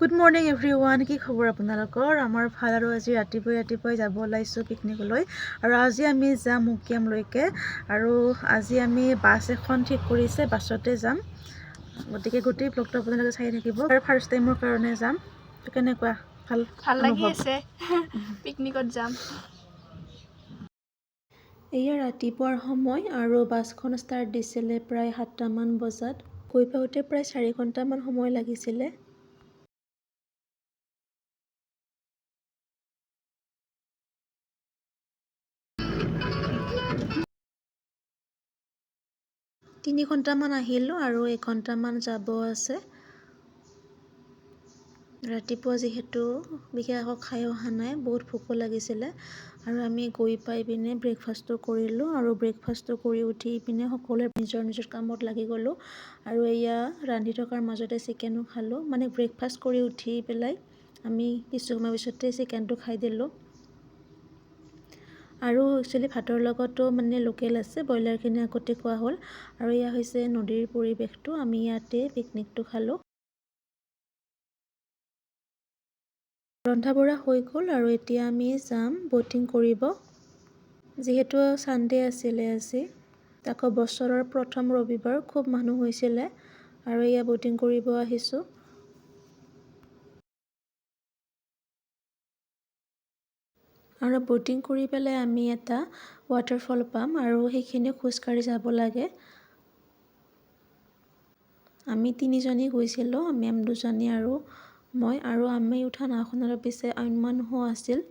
Good morning every one কি খবৰ আপোনালোকৰ? আমাৰ ভাল আৰু আজি ৰাতিপুৱাই ৰাতিপুৱাই যাব ওলাইছোঁ পিকনিকলৈ আৰু আজি আমি যাম উকিয়ামলৈকে। আৰু আজি আমি বাছ এখন ঠিক কৰিছে বাছতে যাম। গতিকে গোটেই ব্লগটো আপোনালোকে চাই থাকিব। আৰু ফাৰ্ষ্ট টাইমৰ কাৰণে যাম। কেনেকুৱা? ভাল ভাল লাগি? আছে। পিকনিকত যাম। এয়া ৰাতিপুৱাৰ সময় আৰু বাছখন ষ্টাৰ্ট দিছিলে প্ৰায় সাতটামান বজাত। গৈ পাওঁতে প্ৰায় চাৰি ঘণ্টামান সময় লাগিছিলে। তিনি ঘণ্টামান আহিলোঁ আৰু এঘণ্টামান যাব আছে। ৰাতিপুৱা যিহেতু বিশেষ একো খাই অহা নাই বহুত ভোকো লাগিছিলে। আৰু আমি গৈ পাই পিনে ব্ৰেকফাষ্টটো কৰিলোঁ আৰু ব্ৰেকফাষ্টটো কৰি উঠি পিনে সকলোৱে নিজৰ নিজৰ কামত লাগি গ'লোঁ। আৰু এয়া ৰান্ধি থকাৰ মাজতে চিকেনো খালোঁ। মানে ব্ৰেকফাষ্ট কৰি উঠি পেলাই আমি কিছু সময় পিছতে চিকেনটো খাই দিলোঁ। আৰু একচুৱেলি ভাতৰ লগতো মানে লোকেল আছে ব্ৰইলাৰখিনি আগতে খোৱা হ'ল। আৰু এয়া হৈছে নদীৰ পৰিৱেশটো আমি ইয়াতে পিকনিকটো খালোঁ। ৰন্ধা বঢ়া হৈ গ'ল আৰু এতিয়া আমি যাম ব'টিং কৰিব। যিহেতু ছানডে আছিলে আজি আকৌ বছৰৰ প্ৰথম ৰবিবাৰ খুব মানুহ হৈছিলে। আৰু এয়া ব'টিং কৰিব আহিছোঁ। আৰু ব'টিং কৰি পেলাই আমি এটা ৱাটাৰফল পাম আৰু সেইখিনি খোজকাঢ়ি যাব লাগে। আমি তিনিজনী গৈছিলোঁ মেম দুজনী আৰু মই আৰু আমি উঠা নাওখনৰ পিছে অইন মানুহো আছিল।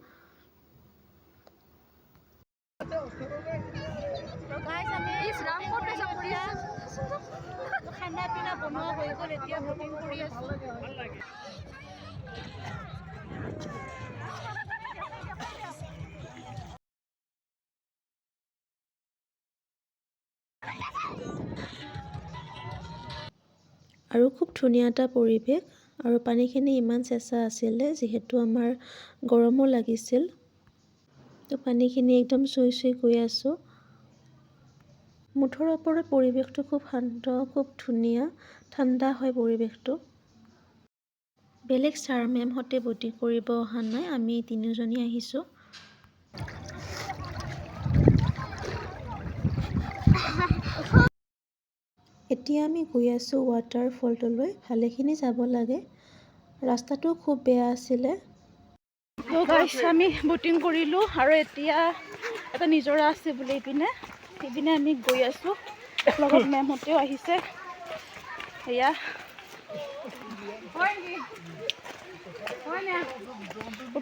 খানা পিনা বনোৱা হৈ গ'ল এতিয়া বুকিং কৰি আছোঁ। আৰু খুব ধুনীয়া এটা পৰিৱেশ আৰু পানীখিনি ইমান চেঁচা আছিলে যিহেতু আমাৰ গৰমো লাগিছিল। তো পানীখিনি একদম চুই চুই গৈ আছোঁ। মুঠৰ ওপৰত পৰিৱেশটো খুব শান্ত খুব ধুনীয়া ঠাণ্ডা হয় পৰিৱেশটো। বেলেগ ছাৰ মেমহঁতে ব'টিং কৰিব অহা নাই আমি তিনিওজনী আহিছোঁ। এতিয়া আমি গৈ আছোঁ ৱাটাৰফলটোলৈ ভালেখিনি যাব লাগে। ৰাস্তাটো খুব বেয়া আছিলে। তো গাইছ আমি বুকিং কৰিলোঁ আৰু এতিয়া এটা নিজৰা আছে বুলি এইপিনে সেইপিনে আমি গৈ আছোঁ। লগত মেমহঁতেও আহিছে। সেয়া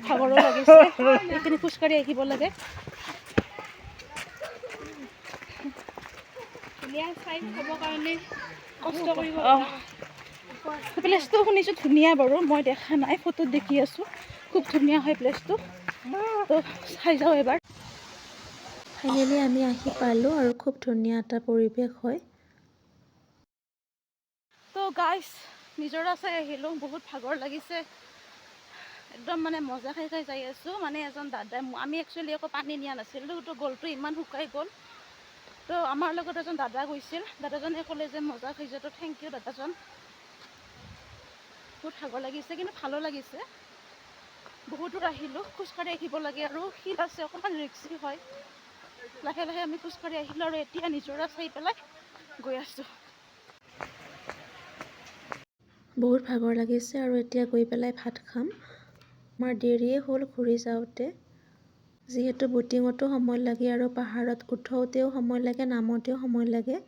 ভাগৰো লাগিছে। এইপিনে খোজকাঢ়ি আহিব লাগে। প্লেচটো শুনিছোঁ ধুনীয়া বাৰু মই দেখা নাই ফটোত দেখি আছোঁ। খুব ধুনীয়া হয় প্লেচটো। তো চাই যাওঁ এবাৰ। ফাইনেলি আমি আহি পালোঁ আৰু খুব ধুনীয়া এটা পৰিৱেশ হয়। তো গাইছ নিজৰা চাই আহিলোঁ বহুত ভাগৰ লাগিছে। একদম মানে মজা খাই খাই যাই আছোঁ। মানে এজন দাদাই আমি একচুৱেলি একো পানী নিয়া নাছিলোঁ তো গলটো ইমান শুকাই গ'ল। তো আমাৰ লগত এজন দাদা গৈছিল। দাদাজনে ক'লে যে মজা খাইছে তো থেংক ইউ দাদাজন। বহুত ভাগৰ লাগিছে কিন্তু ভালো লাগিছে। বহুত দূৰ আহিলোঁ খোজকাঢ়ি আহিব লাগে আৰু শিল আছে অকণমান ৰিক্সি হয়। লাহে লাহে আমি খোজকাঢ়ি আহিলোঁ আৰু এতিয়া নিজৰা চাই পেলাই গৈ আছোঁ। বহুত ভাগৰ লাগিছে আৰু এতিয়া গৈ পেলাই ভাত খাম। আমাৰ দেৰিয়ে হ'ল ঘূৰি যাওঁতে। যিহেতু ব'টিঙতো সময় লাগে আৰু পাহাৰত উঠোতেও সময় লাগে নামোতেও সময় লাগে।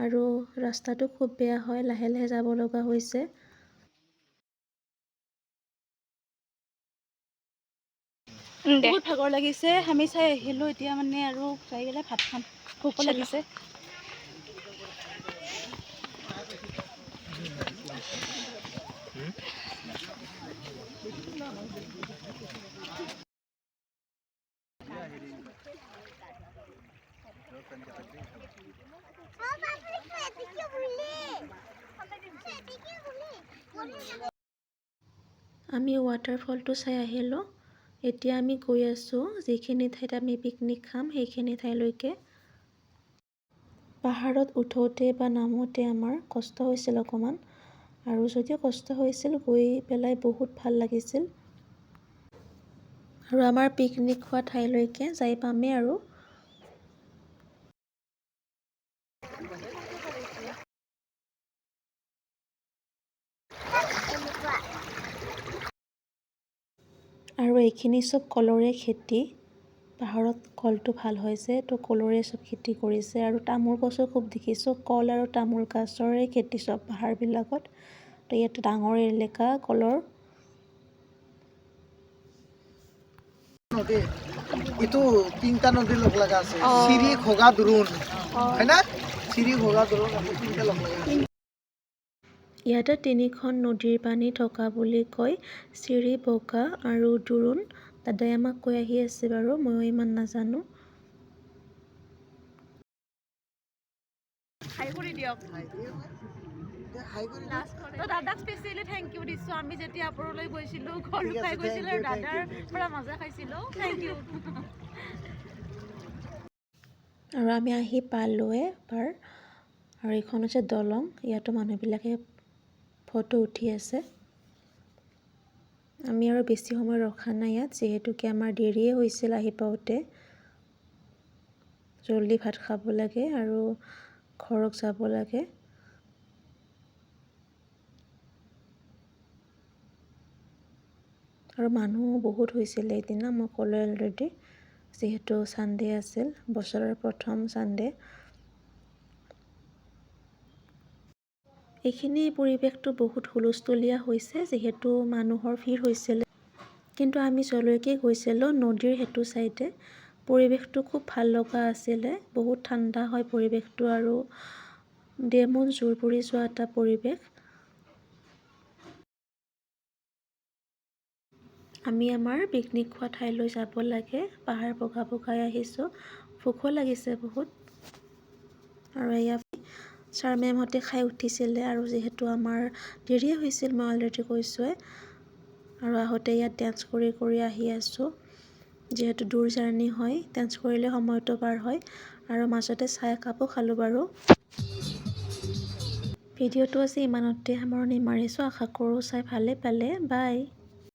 আৰু ৰাস্তাটো খুব বেয়া হয় লাহে লাহে যাব লগা হৈছে। বহুত ভাগৰ লাগিছে আমি চাই আহিলোঁ এতিয়া মানে আৰু যাই পেলাই ভাত খাম। ভোকো লাগিছে। আমি ৱাটাৰফলটো চাই আহিলোঁ। এতিয়া আমি গৈ আছোঁ যিখিনি ঠাইত আমি পিকনিক খাম সেইখিনি ঠাইলৈকে। পাহাৰত উঠোতে বা নামোতে আমাৰ কষ্ট হৈছিল অকণমান। আৰু যদিও কষ্ট হৈছিল গৈ পেলাই বহুত ভাল লাগিছিল। আৰু আমাৰ পিকনিক খোৱা ঠাইলৈকে যাই পামেই আৰু। আৰু এইখিনি চব কলৰে খেতি। পাহাৰত কলটো ভাল হৈছে তো কলৰে চব খেতি কৰিছে আৰু তামোল গছো খুব দেখিছোঁ কল আৰু তামোল গছৰে খেতি চব পাহাৰবিলাকত। তো ইয়াতে ডাঙৰ এলেকা কলৰ। নদী এইটো তিনটা নদী লগ লগা আছে। চিৰি ঘোগা দোৰোণ। হয় না চিৰি ঘোগা দোৰোণ আছে তিনটা লগ লগা আছে। ইয়াতে তিনিখন নদীৰ পানী থকা বুলি কয়। চিৰি বগা আৰু দোৰোণ দাদাই আমাক কৈ আহি আছে বাৰু ময়ো ইমান নাজানো। দাদাক স্পেচিয়েলি থেংক ইউ দিছোঁ। আমি যেতিয়া গৈছিলোঁ ঘৰ লুকাই গৈছিলোঁ আৰু দাদাৰ. পৰা মজা খাইছিলোঁ। থেংক ইউ আৰু আমি আহি পালোৱে পাৰ আৰু এইখন হৈছে দলং। ইয়াতো মানুহবিলাকে ফটো উঠি আছে। আমি আৰু বেছি সময় ৰখা নাই ইয়াত যিহেতুকে আমাৰ দেৰিয়ে হৈছিল আহি পাওঁতে। জল্দি ভাত খাব লাগে আৰু ঘৰত যাব লাগে। আৰু মানুহো বহুত হৈছিলে সেইদিনা মই ক'লোৱে অলৰেডি যিহেতু ছানডে আছিল বছৰৰ প্ৰথম ছানডে এইখিনি পৰিৱেশটো বহুত হুলস্থুলীয়া হৈছে যিহেতু মানুহৰ ভিৰ হৈছিলে। কিন্তু আমি যলৈকে গৈছিলোঁ নদীৰ সেইটো চাইডে পৰিৱেশটো খুব ভাল লগা আছিলে। বহুত ঠাণ্ডা হয় পৰিৱেশটো আৰু দেমন জোৰ পৰি যোৱা এটা পৰিৱেশ। আমি আমাৰ পিকনিক খোৱা ঠাইলৈ যাব লাগে পাহাৰ বগা বগাই আহিছোঁ ভোকো লাগিছে বহুত। আৰু এয়া ছাৰ মেমহঁতে খাই উঠিছিলে আৰু যিহেতু আমাৰ দেৰিয়ে হৈছিল মই অলৰেডি কৈছোঁৱে আৰু আহোঁতে ইয়াত ডেন্স কৰি কৰি আহি আছোঁ। যিহেতু দূৰ জাৰ্ণি হয় ডেন্স কৰিলে সময়টো পাৰ হয়। আৰু মাজতে চাহ একাপো খালোঁ বাৰু। ভিডিঅ'টো আজি ইমানতে সামৰণি মাৰিছোঁ আশা কৰোঁ চাই ভালে পালে। বাই!